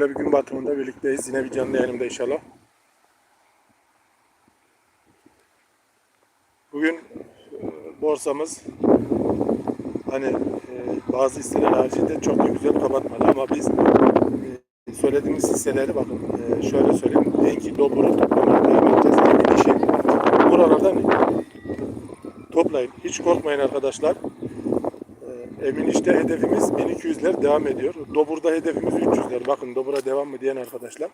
Böyle bir gün batımında birlikteyiz. Yine bir canlı yayınımda inşallah. Bugün e, borsamız hani e, bazı hisseler haricinde çok da güzel kapatmadı ama biz e, söylediğimiz hisseleri bakın şöyle söyleyeyim. Enki Dobur'u toplamaya devam edeceğiz. Emin işi buralardan toplayın. Hiç korkmayın arkadaşlar. E, Emin işte hedefimiz 1200'ler devam ediyor. Dobur'da hedefimiz 300'ler. Bakın Dobur'a devam mı diyen arkadaşlar.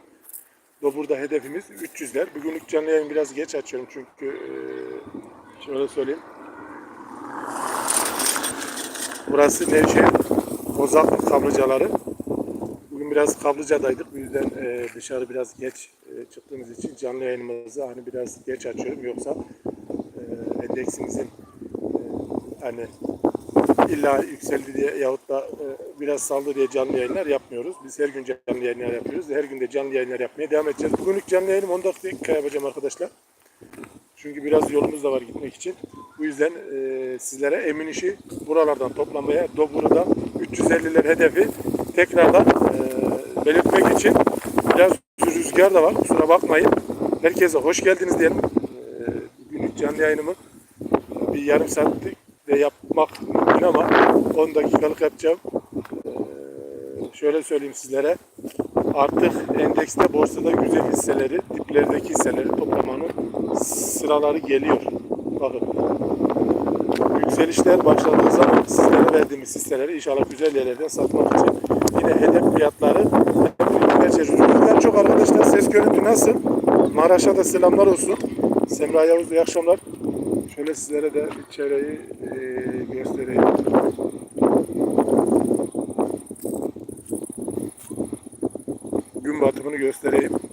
Dobur'da hedefimiz 300'ler. Bugünlük canlı yayın biraz geç açıyorum çünkü e, şöyle söyleyeyim. Burası Nevşehir Kozaklı kablıcaları. Bugün biraz kablıcadaydık. Bu yüzden e, dışarı biraz geç e, çıktığımız için canlı yayınımızı hani biraz geç açıyorum. Yoksa endeksimizin hani illa yükseldi diye yahut da e, biraz saldı diye canlı yayınlar yapmıyoruz. Biz her gün canlı yayınlar yapıyoruz. Her gün de canlı yayınlar yapmaya devam edeceğiz. Bugünlük canlı yayınım 10 dakika yapacağım arkadaşlar. Çünkü biraz yolumuz da var gitmek için. Bu yüzden e, sizlere emin işi buralardan toplamaya, Doburu'dan 350'ler hedefi tekrardan e, belirtmek için biraz rüzgar da var. Kusura bakmayın. Herkese hoş geldiniz diyelim. E, bugünlük canlı yayınımı bir yarım saatlik de yapmak mümkün ama 10 dakikalık yapacağım. E, şöyle söyleyeyim sizlere. Artık endekste borsada güzel hisseleri, diplerdeki hisseleri toplamanın sıraları geliyor. Bakın. Yükselişler başladığı zaman sizlere verdiğimiz hisseleri inşallah güzel yerlerden satmak için yine hedef fiyatları Rüzgar çok arkadaşlar. Ses görüntü nasıl? Maraş'a da selamlar olsun. Semra Yavuz iyi akşamlar. Şöyle sizlere de çevreyi e, göstereyim. Gün batımını göstereyim.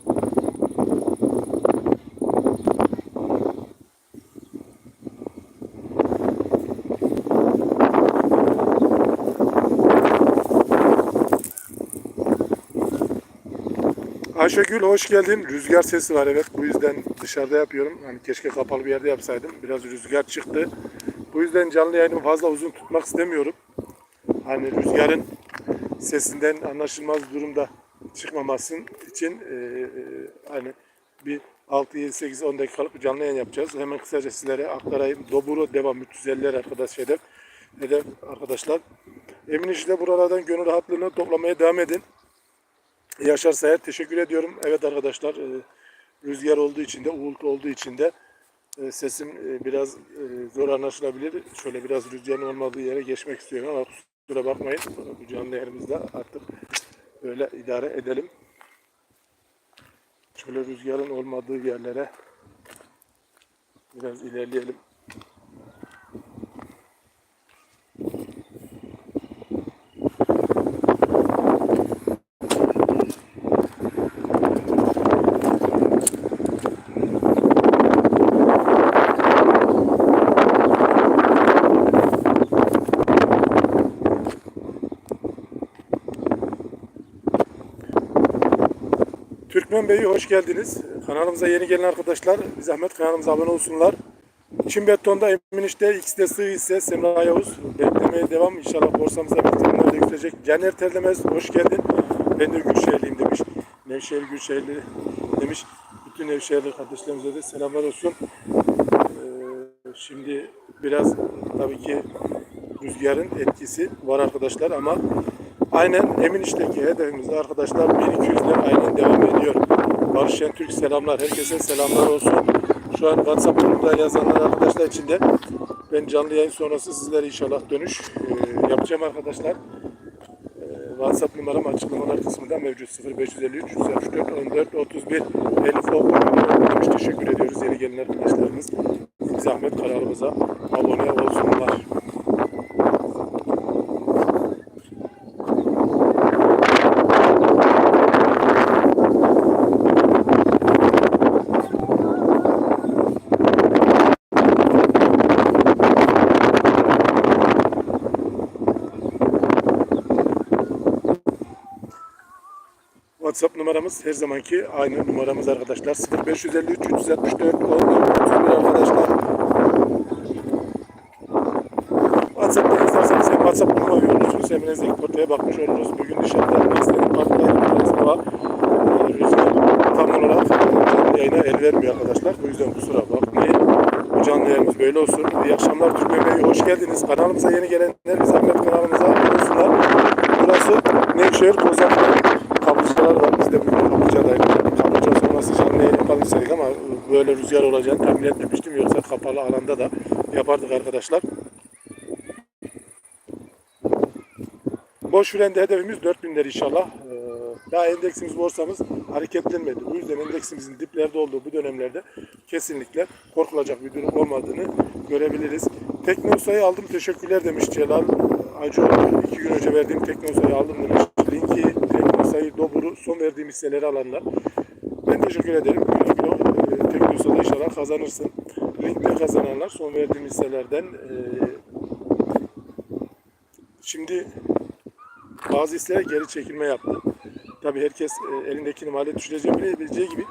Ayşegül hoş geldin. Rüzgar sesi var evet. Bu yüzden dışarıda yapıyorum. Hani keşke kapalı bir yerde yapsaydım. Biraz rüzgar çıktı. Bu yüzden canlı yayınımı fazla uzun tutmak istemiyorum. Hani rüzgarın sesinden anlaşılmaz durumda çıkmamasın için e, e, hani bir 6 7 8 10 dakikalık canlı yayın yapacağız. Hemen kısaca sizlere aktarayım. Doburo devam 350'ler arkadaş hedef. Hedef arkadaşlar. Emin işte buralardan gönül rahatlığını toplamaya devam edin. Yaşar Sayar teşekkür ediyorum. Evet arkadaşlar e, rüzgar olduğu için de uğultu olduğu için de e, sesim e, biraz zor anlaşılabilir. Şöyle biraz rüzgarın olmadığı yere geçmek istiyorum ama kusura bakmayın. Bu canlı yerimizde artık öyle idare edelim. Şöyle rüzgarın olmadığı yerlere biraz ilerleyelim. Türkmen Bey'i hoş geldiniz. Kanalımıza yeni gelen arkadaşlar bir zahmet kanalımıza abone olsunlar. Çin betonda emin işte X'de sığ ise Semra Yavuz beklemeye devam. İnşallah borsamıza bekleyenler de yükselecek. Caner Terlemez hoş geldin. Ben de Gülşehirliyim demiş. Nevşehir Gülşehirli demiş. Bütün Nevşehirli kardeşlerimize de selamlar olsun. Ee, şimdi biraz tabii ki rüzgarın etkisi var arkadaşlar ama aynen Emin işteki hedefimizde arkadaşlar 1200'ler aynen devam ediyor. Barış Şentürk selamlar. Herkese selamlar olsun. Şu an WhatsApp grubunda yazanlar arkadaşlar için de ben canlı yayın sonrası sizlere inşallah dönüş e, yapacağım arkadaşlar. E, WhatsApp numaram açıklamalar kısmında mevcut 0553 364 14 31 Elif Oğuz teşekkür ediyoruz yeni gelen arkadaşlarımız. Zahmet kanalımıza abone olsunlar. WhatsApp numaramız her zamanki aynı numaramız arkadaşlar. 0553 364 14 31 arkadaşlar. WhatsApp'ta yazarsanız hem WhatsApp numarayı görürsünüz. Hem de ortaya bakmış oluruz. Bugün dışarıda üniversitenin parklarında biraz rüzgar tam olarak canlı yayına el vermiyor arkadaşlar. Bu yüzden kusura bakmayın. Bu canlı yayınımız böyle olsun. İyi akşamlar Türk Bey'e hoş geldiniz. Kanalımıza yeni gelenler biz Ahmet kanalımıza abone olsunlar. Burası Nevşehir Kozaklı kaplıcalar var. Biz de bugün kaplıcadaydık. Kaplıca sonrası canlı yayın yapalım istedik ama böyle rüzgar olacağını tahmin etmemiştim. Yoksa kapalı alanda da yapardık arkadaşlar. Boş frende hedefimiz 4000'ler inşallah. Ee, Daha endeksimiz borsamız hareketlenmedi. Bu yüzden endeksimizin diplerde olduğu bu dönemlerde kesinlikle korkulacak bir durum olmadığını görebiliriz. Teknosa'yı aldım teşekkürler demiş Celal Acıoğlu. İki gün önce verdiğim Teknosa'yı aldım demiş. Linki, Teknosa'yı, Dobur'u son verdiğim hisseleri alanlar. Ben teşekkür ederim. Teknosa'da inşallah kazanırsın. Linkte kazananlar son verdiğim hisselerden ee, Şimdi bazı hisseler geri çekilme yaptı. Tabii herkes e, elindekini mali düşüreceği bileceği gibi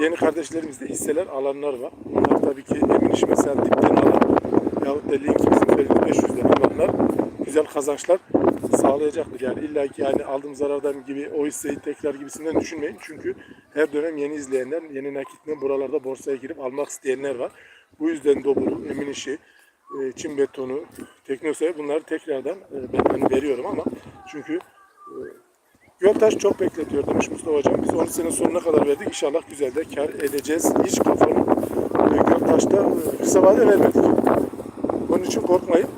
yeni kardeşlerimizde hisseler alanlar var. Bunlar tabii ki emin iş mesela dipten alan yahut da linkimizin verdiği 500'den alanlar güzel kazançlar sağlayacaktır. Yani illa ki yani aldığım zarardan gibi o hisseyi tekrar gibisinden düşünmeyin. Çünkü her dönem yeni izleyenler, yeni nakitle buralarda borsaya girip almak isteyenler var. Bu yüzden Dobru, Emin İşi, e, Çin betonu, Teknosa'ya bunları tekrardan e, ben hani veriyorum ama çünkü e, Göltaş çok bekletiyor demiş Mustafa Hocam. Biz 12 sene sonuna kadar verdik. İnşallah güzel de kar edeceğiz. Hiç kafanı Göltaş'ta kısa vade vermedik. Onun için korkmayın.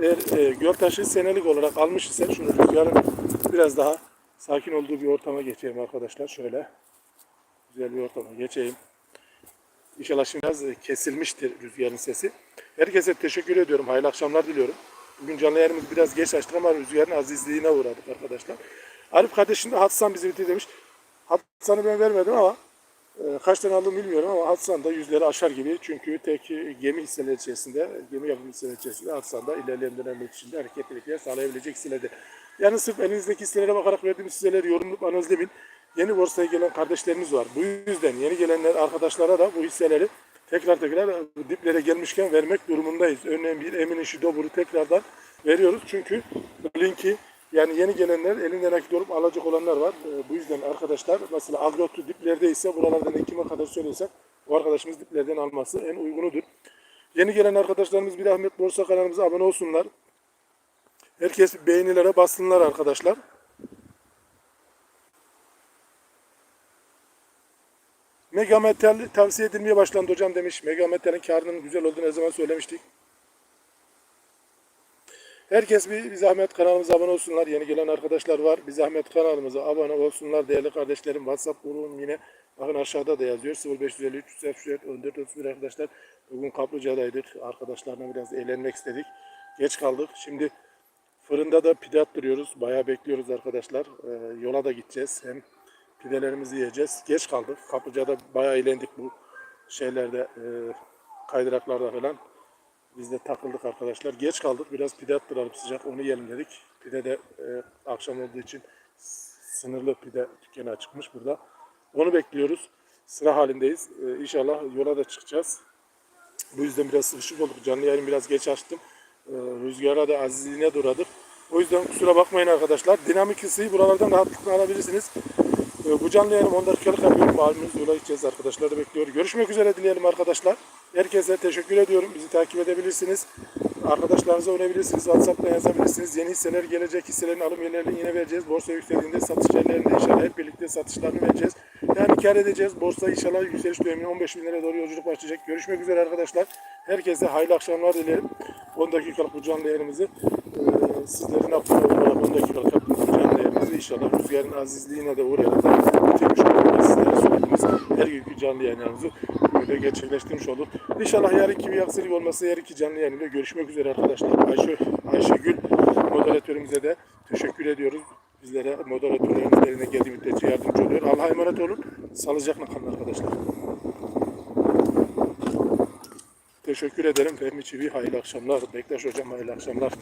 Eğer e, Göltaş'ı senelik olarak almış ise şunu rüzgarın biraz daha sakin olduğu bir ortama geçeyim arkadaşlar. Şöyle güzel bir ortama geçeyim. İnşallah şimdi biraz kesilmiştir rüzgarın sesi. Herkese teşekkür ediyorum. Hayırlı akşamlar diliyorum. Bugün canlı yayınımız biraz geç açtık ama rüzgarın azizliğine uğradık arkadaşlar. Arif kardeşim de Hatsan bizi bitirdi demiş. Hatsan'ı ben vermedim ama kaç tane aldım bilmiyorum ama Hatsan da yüzleri aşar gibi. Çünkü tek gemi hisseleri içerisinde, gemi yapım hisseleri içerisinde Hatsan da ilerleyen dönemler içinde hareketlilikler sağlayabilecek hisselerdir. Yani sırf elinizdeki hisselere bakarak verdiğim hisseleri yorumlayıp analizlemeyin. Yeni borsaya gelen kardeşlerimiz var. Bu yüzden yeni gelenler arkadaşlara da bu hisseleri tekrar tekrar diplere gelmişken vermek durumundayız. Örneğin bir Emin İşi Dobur'u tekrardan veriyoruz. Çünkü linki yani yeni gelenler elinde nakit olup alacak olanlar var. Ee, Bu yüzden arkadaşlar mesela agrotu diplerde ise buralardan da kime kadar söylesek o arkadaşımız diplerden alması en uygunudur. Yeni gelen arkadaşlarımız bir Ahmet Borsa kanalımıza abone olsunlar. Herkes beğenilere bassınlar arkadaşlar. Mega Metal tavsiye edilmeye başlandı hocam demiş. Mega Metal'in karının güzel olduğunu ne zaman söylemiştik. Herkes bir, bir zahmet kanalımıza abone olsunlar. Yeni gelen arkadaşlar var. Bir zahmet kanalımıza abone olsunlar. Değerli kardeşlerim WhatsApp grubum yine bakın aşağıda da yazıyor. 0553 304 14 31 arkadaşlar. Bugün Kaplıca'daydık. Arkadaşlarla biraz eğlenmek istedik. Geç kaldık. Şimdi fırında da pide attırıyoruz. Bayağı bekliyoruz arkadaşlar. Ee, yola da gideceğiz. Hem pidelerimizi yiyeceğiz. Geç kaldık. Kaplıca'da bayağı eğlendik bu şeylerde, e, kaydıraklarda falan. Biz de takıldık arkadaşlar. Geç kaldık. Biraz pide attıralım sıcak. Onu yiyelim dedik. Pide de e, akşam olduğu için sınırlı pide dükkanı çıkmış burada. Onu bekliyoruz. Sıra halindeyiz. E, inşallah yola da çıkacağız. Bu yüzden biraz sıkışık olduk. Canlı yayını biraz geç açtım. E, rüzgara da azizliğine duradık. O yüzden kusura bakmayın arkadaşlar. Dinamik ısıyı buralardan rahatlıkla alabilirsiniz. E, bu canlı yayını 10 dakikalık yapıyorum. Malumuz yola gideceğiz. Arkadaşlar da bekliyor. Görüşmek üzere dileyelim arkadaşlar. Herkese teşekkür ediyorum. Bizi takip edebilirsiniz. Arkadaşlarınıza önebilirsiniz. WhatsApp'tan yazabilirsiniz. Yeni hisseler gelecek. Hisselerin alım yerlerini yine vereceğiz. Borsa yükseldiğinde satış yerlerinde inşallah hep birlikte satışlarını vereceğiz. Yani kar edeceğiz. Borsa inşallah yükseliş dönemine 15 bin lira doğru yolculuk başlayacak. Görüşmek üzere arkadaşlar. Herkese hayırlı akşamlar dilerim. 10 dakikalık bu canlı yayınımızı e, sizlerin abone olarak 10 dakikalık bu canlı yayınımızı inşallah rüzgarın azizliğine de uğrayarak bitirmiş olduk. Sizlere her günkü canlı yayınlarımızı böyle gerçekleştirmiş olduk. İnşallah yarınki bir aksilik olmasa yarınki canlı yayınında görüşmek üzere arkadaşlar. Ayşe, Ayşegül moderatörümüze de teşekkür ediyoruz. Bizlere moderatörlerimiz eline geldiği müddetçe yardımcı oluyor. Allah'a emanet olun. Sağlıcakla kalın arkadaşlar. Teşekkür ederim Fehmi Çivi. Hayırlı akşamlar. Bektaş Hocam hayırlı akşamlar.